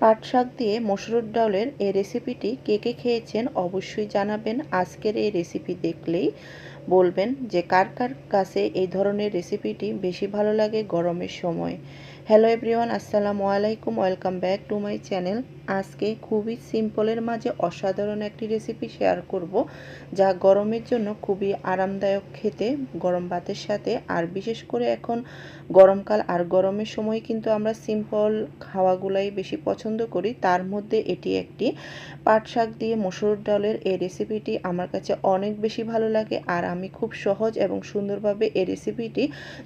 পাট শাক দিয়ে মসুর ডালের এই রেসিপিটি কে কে খেয়েছেন অবশ্যই জানাবেন। আজকের এই রেসিপি দেখলেই বলবেন যে কার কার কাছে এই ধরনের রেসিপিটি বেশি ভালো লাগে গরমের সময়। হ্যালো এভরিওয়ান, আসসালামু আলাইকুম, welcome back to my channel. আজকে খুবই সিম্পলের মাঝে অসাধারণ একটি রেসিপি শেয়ার করব, যা গরমের জন্য খুবই আরামদায়ক খেতে, গরম ভাতের সাথে, আর বিশেষ করে এখন গরমকাল আর গরমের সময় কিন্তু আমরা সিম্পল খাওয়াগুলাই বেশি পছন্দ করি। তার মধ্যে এটি একটি পাট শাক দিয়ে মসুর ডালের এই রেসিপিটি আমার কাছে অনেক বেশি ভালো লাগে, আর আমি খুব সহজ এবং সুন্দরভাবে এই রেসিপিটি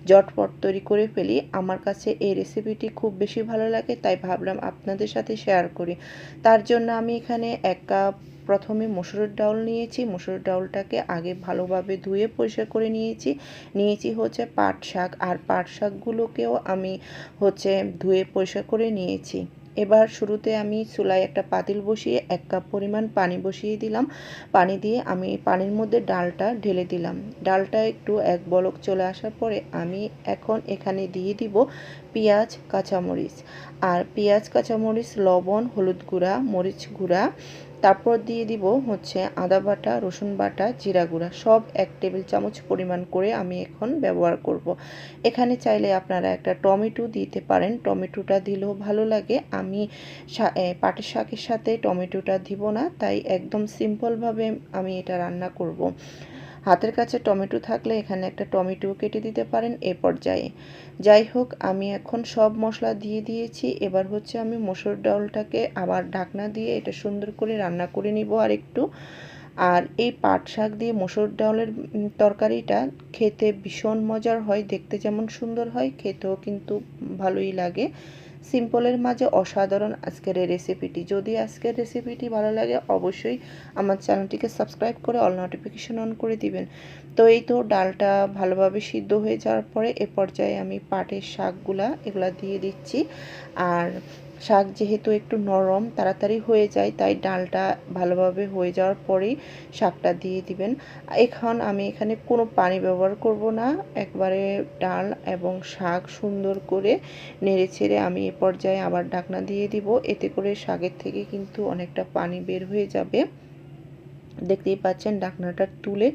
জটপট তৈরি করে ফেলি। আমার কাছে এই রেসিপিটি খুব বেশি ভালো লাগে, তাই ভাবলাম আপনাদের সাথে শেয়ার করি। তার জন্য আমি এখানে এক কাপ প্রথমে মসুরের ডাউল নিয়েছি। মসুরের ডাউলটাকে আগে ভালোভাবে ধুয়ে পরিষ্কার করে নিয়েছি। নিয়েছি হচ্ছে পাট শাক, আর পাট শাকগুলোকেও আমি হচ্ছে ধুয়ে পরিষ্কার করে নিয়েছি। এবার শুরুতে আমি চুলায় একটা পাতিল বসিয়ে এক কাপ পরিমাণ পানি বসিয়ে দিলাম। পানি দিয়ে আমি পানির মধ্যে ডালটা ঢেলে দিলাম। ডালটা একটু এক বলক চলে আসার পরে আমি এখন এখানে দিয়ে দিব পেঁয়াজ, কাঁচামরিচ। আর পেঁয়াজ, কাঁচামরিচ, লবণ, হলুদ গুঁড়া, মরিচ গুঁড়া তারপর দিয়ে দিব হচ্ছে আদা বাটা, রসুন বাটা, জিরা গুঁড়া সব এক টেবিল চামচ পরিমাণ করে আমি এখন ব্যবহার করব। এখানে চাইলে আপনারা একটা টমেটো দিতে পারেন টমেটোটা দিলেও ভালো লাগে আমি পাটের শাকের সাথে টমেটোটা দিব না তাই একদম সিম্পলভাবে আমি এটা রান্না করব। হাতের কাছে টমেটো থাকলে এখানে একটা টমেটো কেটে দিতে পারেন এ পর্যায়ে। যাই হোক, আমি এখন সব মশলা দিয়ে দিয়েছি। এবার হচ্ছে আমি মসুর ডালটাকে আবার ঢাকনা দিয়ে এটা সুন্দর করে রান্না করে নিব আর একটু আর এই পাট শাক দিয়ে মসুর ডালের তরকারিটা খেতে ভীষণ মজার হয়, দেখতে যেমন সুন্দর হয়, খেতেও কিন্তু ভালোই লাগে। সিম্পলের মাঝে অসাধারণ আজকের এই রেসিপিটি। যদি আজকের রেসিপিটি ভালো লাগে, অবশ্যই আমার চ্যানেলটিকে সাবস্ক্রাইব করে অল নোটিফিকেশন অন করে দিবেন। তো এই তো ডালটা ভালোভাবে সিদ্ধ হয়ে যাওয়ার পরে এ পর্যায়ে আমি পাটের শাকগুলা এগুলা দিয়ে দিচ্ছি। আর শাক যেহেতু একটু নরম, তাড়াতাড়ি হয়ে যায়, তাই ডালটা ভালোভাবে হয়ে যাওয়ার পরেই শাকটা দিয়ে দিবেন। এখন আমি এখানে কোনো পানি ব্যবহার করব না, একবারে ডাল এবং শাক সুন্দর করে নেড়ে ছেড়ে আমি এ পর্যায়ে আবার ঢাকনা দিয়ে দিব। এতে করে শাকের থেকে কিন্তু অনেকটা পানি বের হয়ে যাবে। দেখতেই পাচ্ছেন ডাকনাটা তুলে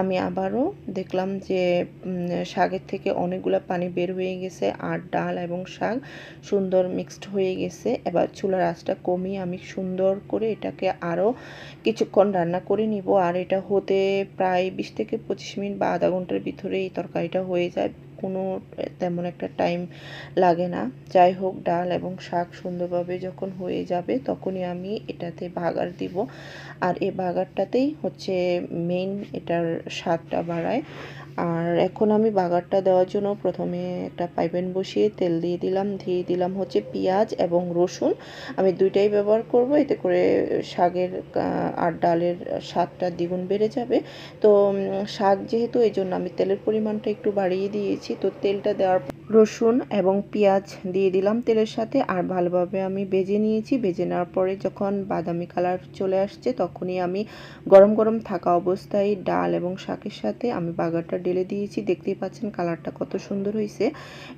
আমি আবারও দেখলাম যে শাকের থেকে অনেকগুলো পানি বের হয়ে গেছে, আর ডাল এবং শাক সুন্দর মিক্সড হয়ে গেছে। এবার চুলার আঁচটা কমিয়ে আমি সুন্দর করে এটাকে আরও কিছুক্ষণ রান্না করে নিব। আর এটা হতে প্রায় বিশ থেকে পঁচিশ মিনিট বা আধা ঘণ্টার ভিতরে এই তরকারিটা হয়ে যায়। কোনো তেমন একটা টাইম লাগে না। যাই হোক, ডাল এবং শাক সুন্দরভাবে যখন হয়ে যাবে, তখনই আমি এটাতে ভাগার দিব। আর এই বাগারটাতেই হচ্ছে মেইন এটার স্বাদটা বাড়ায়। আর এখন আমি বাগারটা দেওয়ার জন্য প্রথমে একটা পাইপেন বসিয়ে তেল দিয়ে দিলাম দিয়ে দিলাম হচ্ছে পেঁয়াজ এবং রসুন। আমি দুইটাই ব্যবহার করব, এতে করে শাকের আর ডালের স্বাদটা দ্বিগুণ বেড়ে যাবে। তো শাক যেহেতু এই জন্য আমি তেলের পরিমাণটা একটু বাড়িয়ে দিয়েছি। তো তেলটা দেওয়ার রসুন এবং পেঁয়াজ দিয়ে দিলাম তেলের সাথে। আর ভালোভাবে আমি বেজে নিয়েছি। বেজে নেওয়ার পরে যখন বাদামি কালার চলে আসছে, তখনই আমি গরম গরম থাকা অবস্থায় ডাল এবং শাকের সাথে আমি বাগারটা ঢেলে দিয়েছি। দেখতেই পাচ্ছেন কালারটা কত সুন্দর হয়েছে।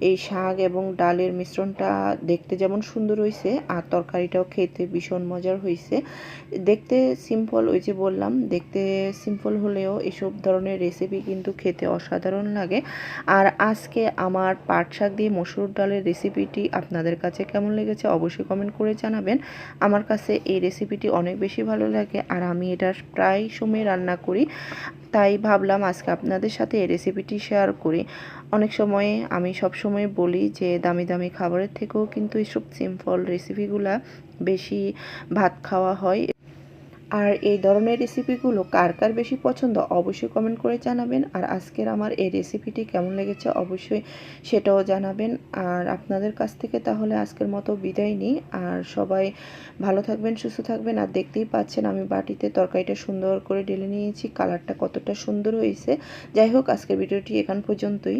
এই শাক এবং ডালের মিশ্রণটা দেখতে যেমন সুন্দর হয়েছে, আর তরকারিটাও খেতে ভীষণ মজার হয়েছে। দেখতে সিম্পল ওই যে বললাম, দেখতে সিম্পল হলেও এসব ধরনের রেসিপি কিন্তু খেতে অসাধারণ লাগে। আর আজকে আমার পাট শাক দিয়ে মসুর ডালের রেসিপিটি আপনাদের কাছে কেমন লেগেছে অবশ্যই কমেন্ট করে জানাবেন। আমার কাছে এই রেসিপিটি অনেক বেশি ভালো লাগে আর আমি এটা প্রায় সময় রান্না করি। তাই ভাবলাম আজকে আপনাদের সাথে এই রেসিপিটি শেয়ার করি। অনেক সময় আমি সব সময় বলি যে দামি দামি খাবারের থেকেও কিন্তু এইসব সিম্পল রেসিপিগুলা বেশি ভাত খাওয়া হয়। আর এই ধরনের রেসিপিগুলো কার কার বেশি পছন্দ অবশ্যই কমেন্ট করে জানাবেন। আর আজকের আমার এই রেসিপিটি কেমন লেগেছে অবশ্যই সেটাও জানাবেন। আর আপনাদের কাছ থেকে তাহলে আজকের মতো বিদায় নিই। আর সবাই ভালো থাকবেন, সুস্থ থাকবেন। আর দেখতেই পাচ্ছেন আমি বাটিতে তরকারিটা সুন্দর করে ঢেলে নিয়েছি। কালারটা কতটা সুন্দর হয়েছে। যাই হোক, আজকের ভিডিওটি এখান পর্যন্তই।